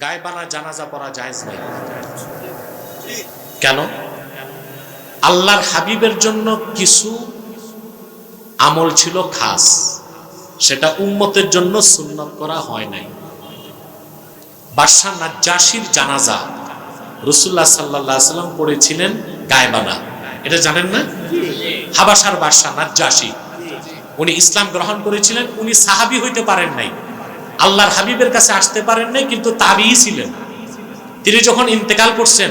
গায়েবানা, জানাজা পড়া জায়েজ নেই। কেন? আল্লাহর হাবিবের জন্য কিছু আমল ছিল খাস। সেটা উম্মতের জন্য সুন্নত করা হয় নাই। বাদশাহ জানাজা রসুল্লাহ সাল্লাহ সাল্লাম পড়েছিলেন গায়বানা। এটা জানেন না? হাবাসার বাদশাহ নাজ্জাসি, উনি ইসলাম গ্রহণ করেছিলেন, উনি সাহাবি হইতে পারেন নাই। আল্লাহর হাবিবের কাছে আসতে পারেন নাই, কিন্তু তাবিই ছিলেন। তিনি যখন ইন্তেকাল করছেন,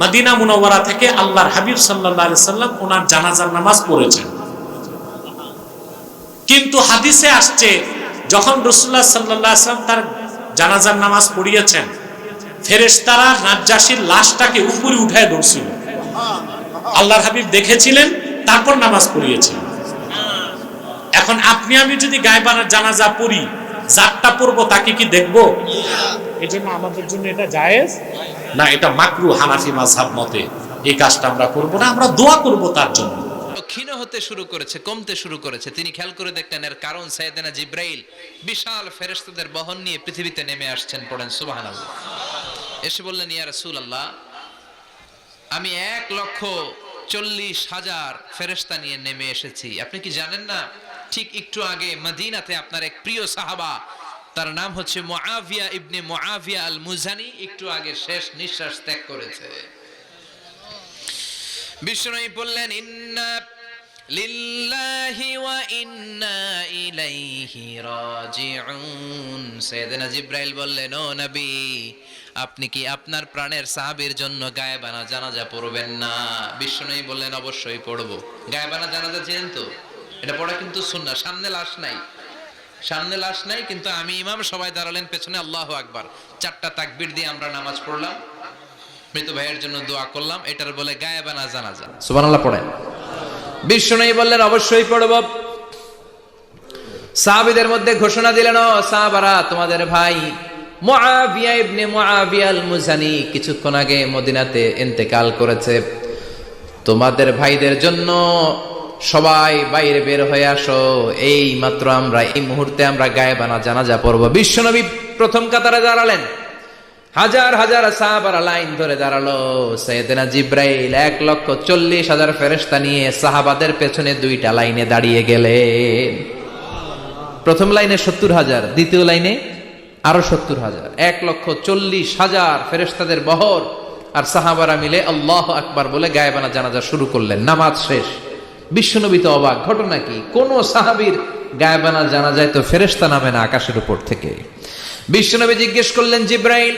মদিনা মুনওয়ারা থেকে আল্লাহর হাবিব সাল্লাহ সাল্লাম ওনার জানাজার নামাজ পড়েছেন। কিন্তু হাদিসে আসছে, যখন রসুল্লাহ সাল্লাহ আসলাম তার জানাজার নামাজ পড়িয়েছেন, ফেরেশতারা নাজ্জাসির লাশটাকে উপরে উঠায় ধরছিল। আল্লাহর হাবিব দেখেছিলেন, তারপর নামাজ পড়িয়েছিলেন এখন আপনি, আমি যদি গায়বানার জানাজা পড়ি যারটা পড়ব তাকে কি দেখব? এই জন্য আমাদের জন্য এটা জায়েজ। না এটা মাকরু হানাফি মাযহাব মতে এই কাজটা আমরা করব না আমরা দোয়া করব তার জন্য। ক্ষীণ হতে শুরু করেছে কমতে শুরু করেছে। তিনি খেয়াল করে দেখলেন এর কারণ সাইয়েদেনা জিব্রাইল বিশাল ফেরেশতাদের বহন নিয়ে পৃথিবীতে নেমে আসছেন পড়েন সুবহানাল্লাহ। এসে বললেন ইয়া রাসূলুল্লাহ আমি এক লক্ষ চল্লিশ হাজার ফেরেশতা নিয়ে নেমে এসেছি। আপনি কি জানেন না? ঠিক একটু আগে মদিনাতে আপনার এক প্রিয় সাহাবা, তার নাম হচ্ছে মুআবিয়া ইবনে মুআবিয়া আল মুজানি একটু আগে শেষ নিঃশ্বাস ত্যাগ করেছে। বিষ্ণু বললেন, ইন্না লিল্লাহি ওয়া ইন্না ইলাইহি রাজিউন। সাইয়েদনা জিব্রাইল বললেন, ও নবী, আপনি কি আপনার প্রাণের সাহাবীর জন্য গায়েবানা জানাজা পড়বেন না? বিষ্ণু বললেন, অবশ্যই পড়ব। গায়েবানা জানাজা চেনেন তো? এটা পড়া কিন্তু সুন্নাহ, সামনে লাশ নাই। সামনে লাশ নাই, কিন্তু আমি ইমাম সবাই দাঁড়ালেন পেছনে, আল্লাহ আকবার। চারটা তাকবীর দিয়ে আমরা নামাজ পড়লাম। মৃত ভাইয়ের জন্য দোয়া করলাম, এটার বলে গায়েবানা জানাজা। সুবহানাল্লাহ, পড়েন। বিষ্ণু বললেন, অবশ্যই পড়ব। সাহাবীদের মধ্যে ঘোষণা দিলেন, ও সাহাবারা, তোমাদের ভাই মুআবিয়া ইবনে মুআবিয়া আল মুজানি কিছুক্ষণ আগে মদিনাতে ইন্তেকাল করেছে। তোমাদের ভাইদের জন্য সবাই বাইরে বের হয়ে আসো। এই মাত্র আমরা, এই মুহূর্তে আমরা গায়ে গায়েবানা জানাজা পড়ব। বিশ্বনবী প্রথম কাতারে দাঁড়ালেন। হাজার হাজার সাহাবারা লাইন ধরে দাঁড়াল। সৈয়দনা জিব্রাইল এক লক্ষ চল্লিশ হাজার ফেরেস্তা নিয়ে সাহাবাদের পেছনে দুইটা লাইনে দাঁড়িয়ে গেলেন। প্রথম লাইনে সত্তর হাজার, দ্বিতীয় লাইনে আরও সত্তর হাজার। এক লক্ষ চল্লিশ হাজার ফেরেস্তাদের বহর। আর সাহাবারা মিলে আল্লাহ আকবার বলে গায়েবানা জানাজা শুরু করলেন। নামাজ শেষ। বিশ্বনবী তো অবাক। ঘটনা কি? কোন সাহাবীর গায়েবানা জানা যায় তো ফেরেস্তা নামে না আকাশের উপর থেকে। বিশ্বনবী জিজ্ঞেস করলেন, জিব্রাইল,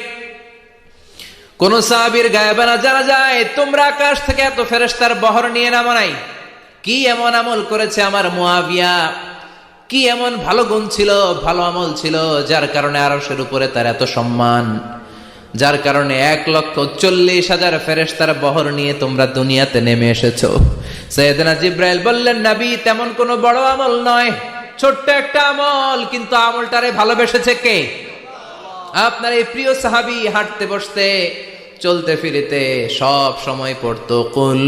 কোন সাহাবীর গায়েবানা জানা যায়? তোমরা আকাশ থেকে এত ফেরেস্তার বহর নিয়ে নামো নাই। কি এমন আমল করেছে আমার মুয়াবিয়া কি এমন ভালো গুণ ছিল, ভালো আমল ছিল, যার কারণে আরশের উপরে তার এত সম্মান? যার কারণে এক লক্ষ চল্লিশ হাজার ফেরেস্তার বহর নিয়ে তোমরা দুনিয়াতে নেমে এসেছ। সৈয়দনা জিব্রাইল বললেন, নাবি, তেমন কোনো বড় আমল নয়। ছোট্ট একটা আমল, কিন্তু আমলটারে ভালোবেসেছে কে? আপনার এই প্রিয় সাহাবি হাঁটতে বসতে, চলতে ফিরিতে সব সময় পড়তো, কুল